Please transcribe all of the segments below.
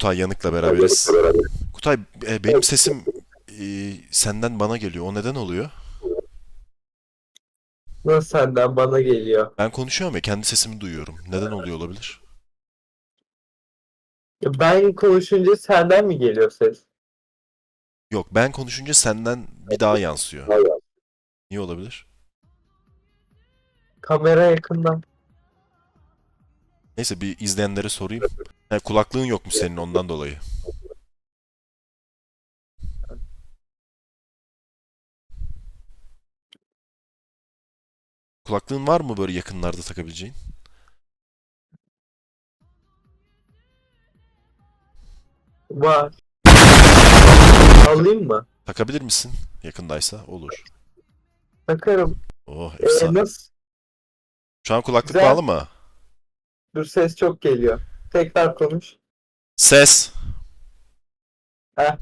Kutay Yanık'la beraberiz. Kutay e, benim sesim e, senden bana geliyor. O neden oluyor? Nasıl senden bana geliyor? Ben konuşuyorum ya kendi sesimi duyuyorum. Neden oluyor olabilir? Ya Ben konuşunca senden mi geliyor ses? Yok ben konuşunca senden bir daha yansıyor. Niye olabilir? Kamera yakından. Neyse bir izleyenlere sorayım. Ha, kulaklığın yokmuş senin ondan dolayı. Kulaklığın var mı böyle yakınlarda takabileceğin? Var. Alayım mı? Takabilir misin? Yakındaysa olur. Takarım. Oh Ee, efsane. nasıl? Şu an kulaklık güzel. bağlı mı? Dur ses çok geliyor. Tekrar konuş. Ses. Heh.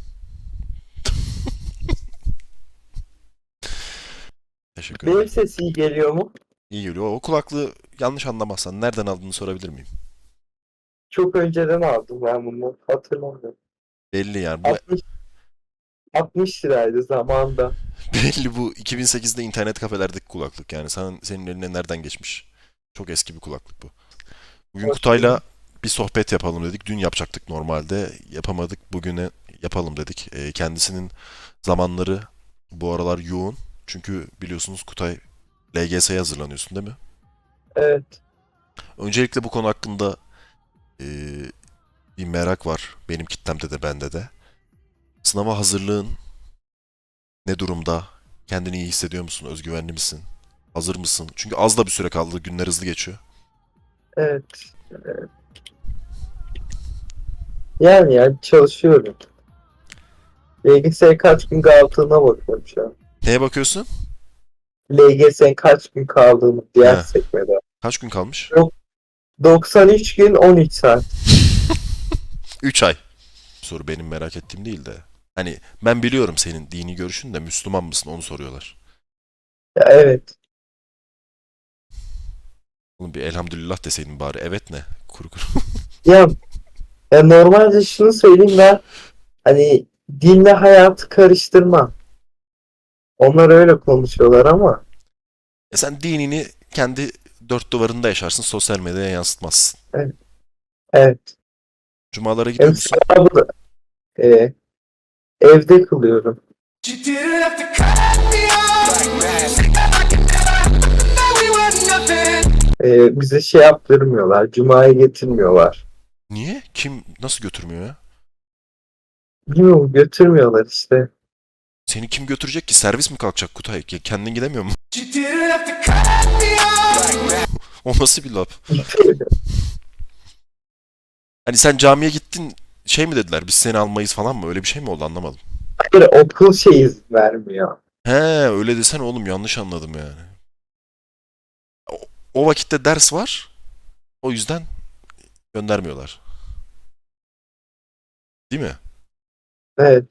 Teşekkür Benim ederim. ses iyi geliyor mu? İyi geliyor. O kulaklığı yanlış anlamazsan nereden aldığını sorabilir miyim? Çok önceden aldım ben bunu. Hatırlamıyorum. Belli yani. Bu 60, 60 liraydı zamanında. belli bu 2008'de internet kafelerdeki kulaklık. Yani sen, senin eline nereden geçmiş? Çok eski bir kulaklık bu. Bugün Hoş Kutay'la bir sohbet yapalım dedik. Dün yapacaktık normalde. Yapamadık. Bugüne yapalım dedik. Ee, kendisinin zamanları bu aralar yoğun. Çünkü biliyorsunuz Kutay LGS'ye hazırlanıyorsun değil mi? Evet. Öncelikle bu konu hakkında eee, bir merak var. Benim kitlemde de bende de. Sınava hazırlığın ne durumda? Kendini iyi hissediyor musun? Özgüvenli misin? Hazır mısın? Çünkü az da bir süre kaldı. Günler hızlı geçiyor. Evet. evet. Yani yani çalışıyorum. LGS'ye kaç gün kaldığına bakıyorum şu an. Neye bakıyorsun? LGS'nin kaç gün kaldığını diğer He. sekmede. Kaç gün kalmış? 93 gün 13 saat. 3 ay. Soru benim merak ettiğim değil de. Hani ben biliyorum senin dini görüşün de Müslüman mısın onu soruyorlar. Ya evet. Oğlum bir elhamdülillah deseydin bari. Evet ne? Kuru kuru. Ya, ya normalde şunu söyleyeyim ben hani dinle hayatı karıştırmam. Onlar öyle konuşuyorlar ama E sen dinini kendi dört duvarında yaşarsın. Sosyal medyaya yansıtmazsın. evet. Cumalara gidiyor musun? da e, evde kılıyorum. E, bize şey yaptırmıyorlar. Cuma'ya getirmiyorlar. Niye? Kim nasıl götürmüyor ya? Bilmiyorum götürmüyorlar işte. Seni kim götürecek ki? Servis mi kalkacak Kutay? Ya Kendin gidemiyor mu? O nasıl bir laf? Hani sen camiye gittin şey mi dediler? Biz seni almayız falan mı? Öyle bir şey mi oldu anlamadım. Hayır okul şey izin vermiyor. He öyle desene oğlum yanlış anladım yani. O, o vakitte ders var. O yüzden göndermiyorlar. Değil mi? Evet.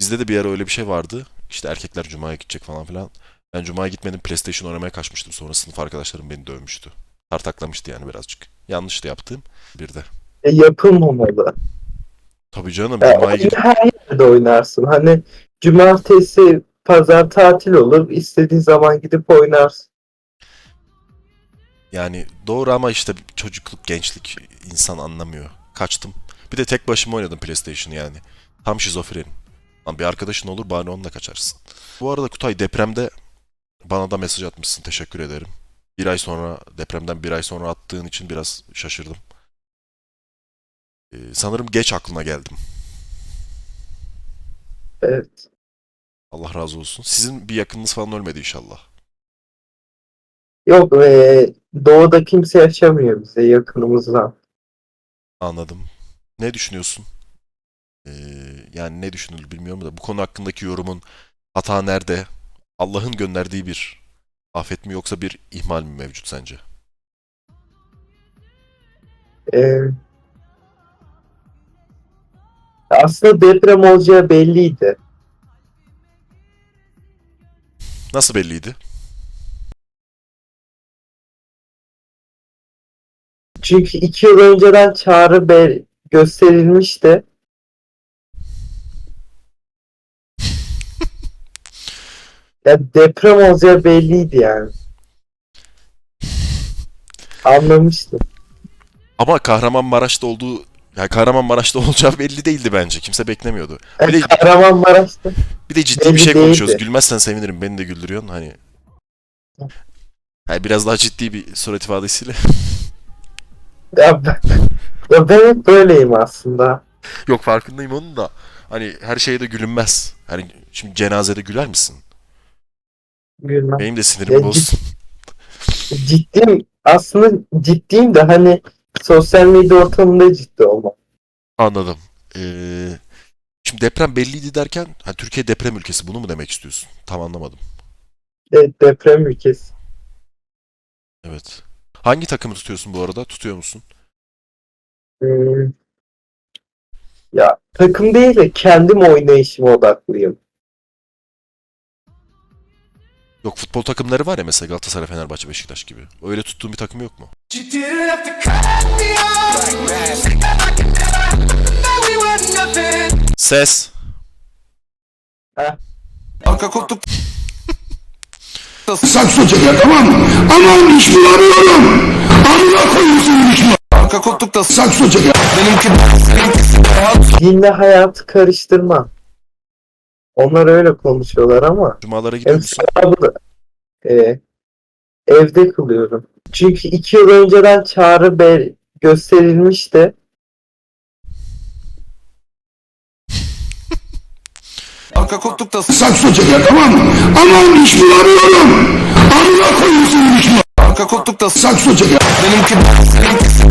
Bizde de bir ara öyle bir şey vardı. İşte erkekler cumaya gidecek falan filan. Ben cumaya gitmedim PlayStation oynamaya kaçmıştım. Sonra sınıf arkadaşlarım beni dövmüştü. Tartaklamıştı yani birazcık. Yanlıştı yaptığım bir de. E, yapılmamalı. Tabii canım Ya, cumaya oyunu gidip her yerde oynarsın. Hani cumartesi pazar tatil olur. istediğin zaman gidip oynarsın. Yani doğru ama işte çocukluk, gençlik insan anlamıyor. Kaçtım. Bir de tek başıma oynadım PlayStation'ı yani. Tam şizofrenim. Lan bir arkadaşın olur bari onunla kaçarsın. Bu arada Kutay depremde bana da mesaj atmışsın. Teşekkür ederim. Bir ay sonra depremden bir ay sonra attığın için biraz şaşırdım. Ee, sanırım geç aklına geldim. Evet. Allah razı olsun. Sizin bir yakınınız falan ölmedi inşallah. Yok e, doğuda kimse yaşamıyor bize yakınımızdan. Anladım. Ne düşünüyorsun? Ee, yani ne düşünülür bilmiyorum da bu konu hakkındaki yorumun hata nerede? Allah'ın gönderdiği bir afet mi yoksa bir ihmal mi mevcut sence? E, aslında deprem olacağı belliydi. Nasıl belliydi? Çünkü iki yıl önceden çağrı be- gösterilmiş de ya deprem olacağı belliydi yani. Anlamıştım. Ama Kahramanmaraş'ta olduğu yani Kahramanmaraş'ta olacağı belli değildi bence. Kimse beklemiyordu. Bir de, Kahramanmaraş'ta bir de ciddi bir şey değildi. konuşuyoruz. Gülmezsen sevinirim. Beni de güldürüyorsun. Hani yani biraz daha ciddi bir surat ifadesiyle. ya ben, ya ben hep böyleyim aslında. Yok farkındayım onun da. Hani her şeye de gülünmez. Hani şimdi cenazede güler misin? Gülmem. Benim de sinirim Ya bozsun. Ciddiyim. Aslında ciddiyim de hani sosyal medya ortamında ciddi olmam. Anladım. Ee, şimdi deprem belliydi derken ha, Türkiye deprem ülkesi bunu mu demek istiyorsun? Tam anlamadım. De- deprem ülkesi. Evet. Hangi takımı tutuyorsun bu arada? Tutuyor musun? Hmm. Ya takım değil de kendim oynayışıma odaklıyım. Yok futbol takımları var ya mesela Galatasaray, Fenerbahçe, Beşiktaş gibi. Öyle tuttuğun bir takım yok mu? Ses. Arka koltuk sakso çeker tamam mı? Aman iş bulamıyorum. Amına koyayım senin iş arka koltukta Sakso çeker. benimki Dinle hayatı karıştırma. Onlar öyle konuşuyorlar ama Cumalara gidiyor hem musun? sevabı da e, evde kılıyorum. Çünkü iki yıl önceden çağrı be- gösterilmiş arka koltukta Sakso çeker tamam mı? Aman iş bulamıyorum. Amına koyayım senin iş arka koltukta Sakso çeker. benimki benimkisi